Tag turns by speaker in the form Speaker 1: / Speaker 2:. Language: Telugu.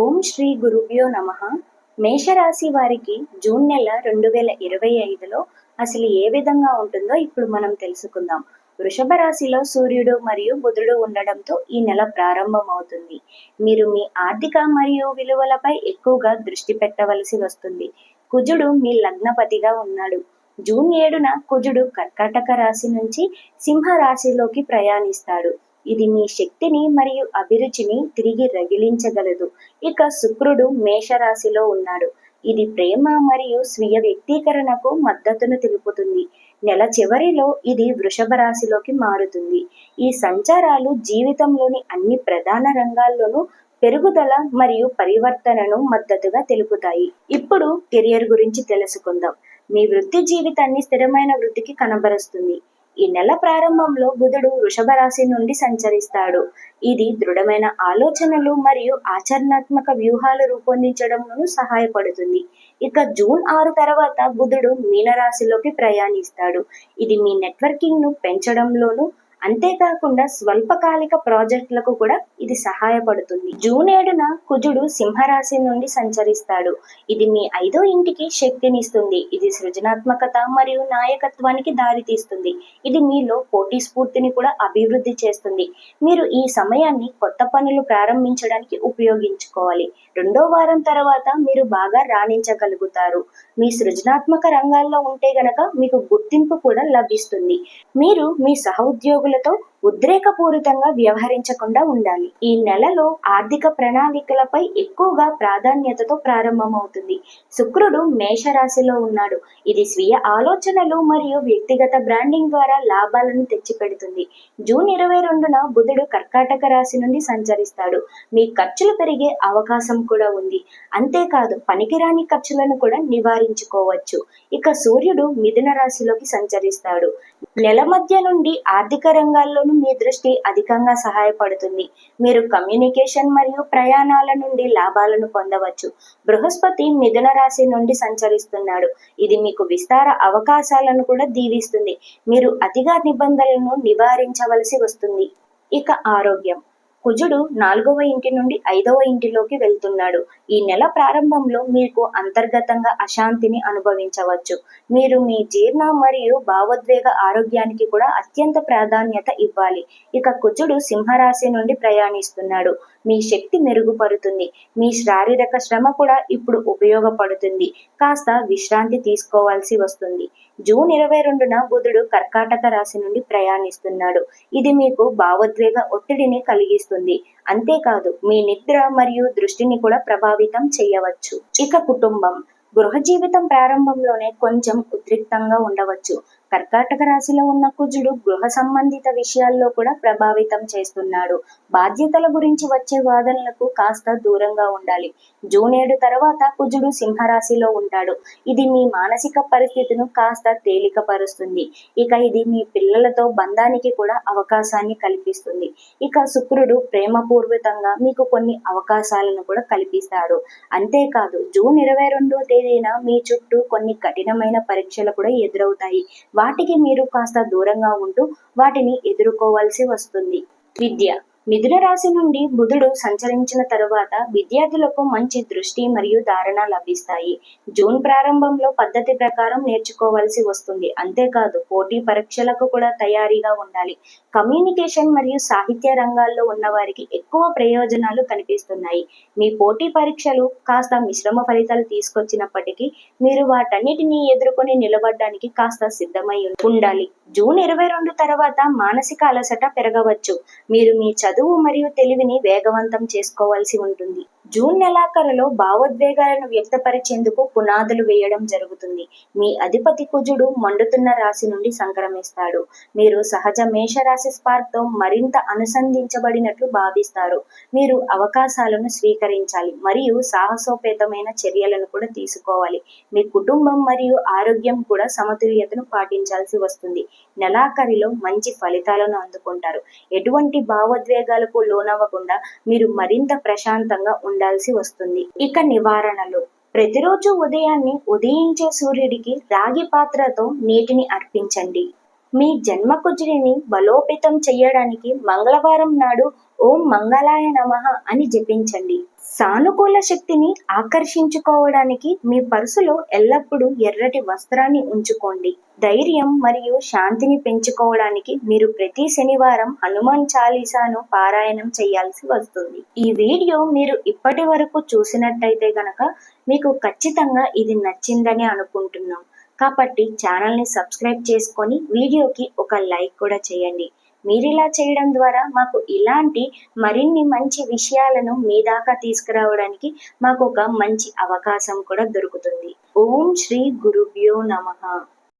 Speaker 1: ఓం శ్రీ గురుభ్యో నమ. మేషరాశి వారికి జూన్ నెల రెండు వేల ఇరవై ఐదులో అసలు ఏ విధంగా ఉంటుందో ఇప్పుడు మనం తెలుసుకుందాం. వృషభ రాశిలో సూర్యుడు మరియు బుధుడు ఉండడంతో ఈ నెల ప్రారంభమవుతుంది. మీరు మీ ఆర్థిక మరియు విలువలపై ఎక్కువగా దృష్టి పెట్టవలసి వస్తుంది. కుజుడు మీ లగ్నపతిగా ఉన్నాడు. జూన్ ఏడున కుజుడు కర్కాటక రాశి నుంచి సింహ రాశిలోకి ప్రయాణిస్తాడు. ఇది మీ శక్తిని మరియు అభిరుచిని తిరిగి రగిలించగలదు. ఇక శుక్రుడు మేషరాశిలో ఉన్నాడు. ఇది ప్రేమ మరియు స్వీయ వ్యక్తీకరణకు మద్దతును తెలుపుతుంది. నెల చివరిలో ఇది వృషభ రాశిలోకి మారుతుంది. ఈ సంచారాలు జీవితంలోని అన్ని ప్రధాన రంగాల్లోనూ పెరుగుదల మరియు పరివర్తనను మద్దతుగా తెలుపుతాయి. ఇప్పుడు కెరియర్ గురించి తెలుసుకుందాం. మీ వృత్తి జీవితాన్ని స్థిరమైన వృత్తికి కనబరుస్తుంది. ఈ నెల ప్రారంభంలో బుధుడు వృషభ రాశి నుండి సంచరిస్తాడు. ఇది దృఢమైన ఆలోచనలు మరియు ఆచరణాత్మక వ్యూహాలు రూపొందించడంలోనూ సహాయపడుతుంది. ఇక జూన్ ఆరు తర్వాత బుధుడు మీనరాశిలోకి ప్రయాణిస్తాడు. ఇది మీ నెట్వర్కింగ్ను పెంచడంలోనూ అంతేకాకుండా స్వల్పకాలిక ప్రాజెక్టులకు కూడా ఇది సహాయపడుతుంది. జూన్ ఏడున కుజుడు సింహరాశి నుండి సంచరిస్తాడు. ఇది మీ ఐదో ఇంటికి శక్తినిస్తుంది. ఇది సృజనాత్మకత మరియు నాయకత్వానికి దారితీస్తుంది. ఇది మీలో పోటీ స్ఫూర్తిని కూడా అభివృద్ధి చేస్తుంది. మీరు ఈ సమయాన్ని కొత్త పనులు ప్రారంభించడానికి ఉపయోగించుకోవాలి. రెండో వారం తర్వాత మీరు బాగా రాణించగలుగుతారు. మీ సృజనాత్మక రంగాల్లో ఉంటే గనక మీకు గుర్తింపు కూడా లభిస్తుంది. మీరు మీ গুলো তো ఉద్రేకపూరితంగా వ్యవహరించకుండా ఉండాలి. ఈ నెలలో ఆర్థిక ప్రణాళికలపై ఎక్కువగా ప్రాధాన్యతతో ప్రారంభమవుతుంది. శుక్రుడు మేషరాశిలో ఉన్నాడు. ఇది స్వీయ ఆలోచనలు మరియు వ్యక్తిగత బ్రాండింగ్ ద్వారా లాభాలను తెచ్చిపెడుతుంది. జూన్ ఇరవై రెండున బుధుడు కర్కాటక రాశి నుండి సంచరిస్తాడు. మీ ఖర్చులు పెరిగే అవకాశం కూడా ఉంది. అంతేకాదు పనికిరాని ఖర్చులను కూడా నివారించుకోవచ్చు. ఇక సూర్యుడు మిథున రాశిలోకి సంచరిస్తాడు. నెల మధ్య నుండి ఆర్థిక రంగాల్లోనూ మీ దృష్టి అధికంగా సహాయపడుతుంది. మీరు కమ్యూనికేషన్ మరియు ప్రయాణాల నుండి లాభాలను పొందవచ్చు. బృహస్పతి మిథున రాశి నుండి సంచరిస్తున్నాడు. ఇది మీకు విస్తార అవకాశాలను కూడా దీవిస్తుంది. మీరు అతిగా నిబంధనలను నివారించవలసి వస్తుంది. ఇక ఆరోగ్యం. కుజుడు నాలుగవ ఇంటి నుండి ఐదవ ఇంటిలోకి వెళ్తున్నాడు. ఈ నెల ప్రారంభంలో మీకు అంతర్గతంగా అశాంతిని అనుభవించవచ్చు. మీరు మీ జీర్ణ మరియు భావోద్వేగ ఆరోగ్యానికి కూడా అత్యంత ప్రాధాన్యత ఇవ్వాలి. ఇక కుజుడు సింహరాశి నుండి ప్రయాణిస్తున్నాడు. మీ శక్తి మెరుగుపడుతుంది మీ శారీరక శ్రమ కూడా ఇప్పుడు ఉపయోగపడుతుంది. కాస్త విశ్రాంతి తీసుకోవాల్సి వస్తుంది. జూన్ ఇరవై రెండున బుధుడు కర్కాటక రాశి నుండి ప్రయాణిస్తున్నాడు. ఇది మీకు భావోద్వేగ ఒత్తిడిని కలిగిస్తుంది. అంతేకాదు మీ నిద్ర మరియు దృష్టిని కూడా ప్రభావితం చేయవచ్చు. ఇక కుటుంబం. గృహ జీవితం ప్రారంభంలోనే కొంచెం ఉద్రిక్తంగా ఉండవచ్చు. కర్కాటక రాశిలో ఉన్న కుజుడు గృహ సంబంధిత విషయాల్లో కూడా ప్రభావితం చేస్తున్నాడు. బాధ్యతల గురించి వచ్చే వాదనలకు కాస్త దూరంగా ఉండాలి. జూన్ ఏడు తర్వాత కుజుడు సింహరాశిలో ఉంటాడు. ఇది మీ మానసిక పరిస్థితిను కాస్త తేలికపరుస్తుంది. ఇక ఇది మీ పిల్లలతో బంధానికి కూడా అవకాశాన్ని కల్పిస్తుంది. ఇక శుక్రుడు ప్రేమపూర్వకంగా మీకు కొన్ని అవకాశాలను కూడా కల్పిస్తాడు. అంతేకాదు జూన్ ఇరవై రెండో తేదీన మీ చుట్టూ కొన్ని కఠినమైన పరీక్షలు కూడా ఎదురవుతాయి. వాటికి మీరు కాస్త దూరంగా ఉంటూ వాటిని ఎదుర్కోవాల్సి వస్తుంది. విద్య. మిథున రాశి నుండి బుధుడు సంచరించిన తరువాత విద్యార్థులకు మంచి దృష్టి మరియు ధారణ లభిస్తాయి. జూన్ ప్రారంభంలో పద్ధతి ప్రకారం నేర్చుకోవాల్సి వస్తుంది. అంతేకాదు పోటీ పరీక్షలకు కూడా తయారీగా ఉండాలి. కమ్యూనికేషన్ మరియు సాహిత్య రంగాల్లో ఉన్న వారికి ఎక్కువ ప్రయోజనాలు కనిపిస్తున్నాయి. మీ పోటీ పరీక్షలు కాస్త మిశ్రమ ఫలితాలు తీసుకొచ్చినప్పటికీ మీరు వాటన్నిటినీ ఎదుర్కొని నిలబడడానికి కాస్త సిద్ధమై ఉండాలి. జూన్ ఇరవై రెండు తర్వాత మానసిక అలసట పెరగవచ్చు. మీరు మీ చదువు చదువు మరియు తెలివిని వేగవంతం చేసుకోవాల్సి ఉంటుంది. జూన్ నెలాఖరులో భావోద్వేగాలను వ్యక్తపరిచేందుకు పునాదులు వేయడం జరుగుతుంది. మీ అధిపతి కుజుడు మండుతున్న రాశి నుండి సంక్రమిస్తాడు. మీరు సహజ మేషరాశి స్పార్క్తో మరింత అనుసంధించబడినట్లు భావిస్తారు. మీరు అవకాశాలను స్వీకరించాలి మరియు సాహసోపేతమైన చర్యలను కూడా తీసుకోవాలి. మీ కుటుంబం మరియు ఆరోగ్యం కూడా సమతుల్యతను పాటించాల్సి వస్తుంది. నెలాఖరిలో మంచి ఫలితాలను అందుకుంటారు. ఎటువంటి భావోద్వేగాలకు లోనవ్వకుండా మీరు మరింత ప్రశాంతంగా ఉండాల్సి వస్తుంది. ఇక నివారణలు. ప్రతిరోజు ఉదయాన్నే ఉదయించే సూర్యుడికి రాగి పాత్రతో నీటిని అర్పించండి. మీ జన్మకుజుడిని బలోపేతం చేయడానికి మంగళవారం నాడు ఓం మంగళాయ నమః అని జపించండి. సానుకూల శక్తిని ఆకర్షించుకోవడానికి మీ పర్సులో ఎల్లప్పుడూ ఎర్రటి వస్త్రాన్ని ఉంచుకోండి. ధైర్యం మరియు శాంతిని పెంచుకోవడానికి మీరు ప్రతి శనివారం హనుమాన్ చాలీసాను పారాయణం చేయాల్సి వస్తుంది. ఈ వీడియో మీరు ఇప్పటి వరకు చూసినట్టయితే గనక మీకు ఖచ్చితంగా ఇది నచ్చిందని అనుకుంటున్నాం. కాబట్టి ఛానల్ని సబ్స్క్రైబ్ చేసుకొని వీడియోకి ఒక లైక్ కూడా చేయండి. మీరు ఇలా చేయడం ద్వారా మాకు ఇలాంటి మరిన్ని మంచి విషయాలను మీ దాకా తీసుకురావడానికి మాకు ఒక మంచి అవకాశం కూడా దొరుకుతుంది. ఓం శ్రీ గురుభ్యో నమః.